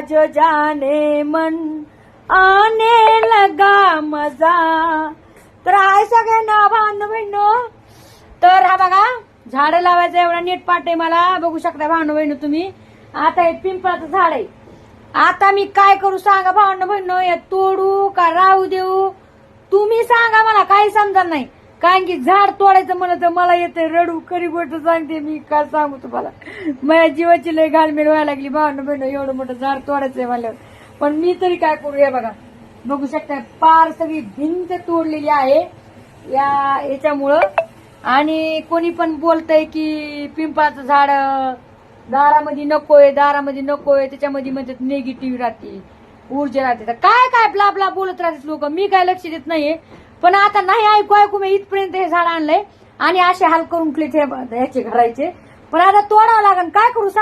आज जाने मन आने लगा मजा. तर आहे सगळ्यांना भांडण बहिणो तर हा बघा झाडं लावायचं एवढा नीट पाठ आहे मला. बघू शकता भांडण बहिण तुम्ही. आता हे पिंपळाचं झाड आहे. आता मी काय करू सांगा भांडण बहिण हे तोडू का राहू देऊ? तुम्ही सांगा मला काही समजा नाही. कारण की झाड तोडायचं म्हणलं तर मला येते रडू करी गोष्ट सांगते मी काय सांगू तुम्हाला? माझ्या जीवाची लय घालमेल व्हायला लागली. भावनं बहिण एवढं मोठं झाड तोडायचंय म्हणल्यावर. पण मी तरी काय करू? हे बघा. बघू शकता पार सगळी भिंत तोडलेली आहे. या याच्यामुळं. आणि कोणी पण बोलतय की पिंपळाचं झाड दारामध्ये नकोय दारामध्ये नकोय त्याच्यामध्ये म्हणतात निगेटिव्ह राहते ऊर्जा राहते. तर काय काय आपला आपला बोलत राहते लोक? मी काय लक्ष देत नाहीये. पण आता नाही ऐकू ऐकू मी इथपर्यंत हे झाड आणलंय. आणि असे हाल करून क्लिट ह्याचे घरायचे पण आता तोडावं लागेल काय करू?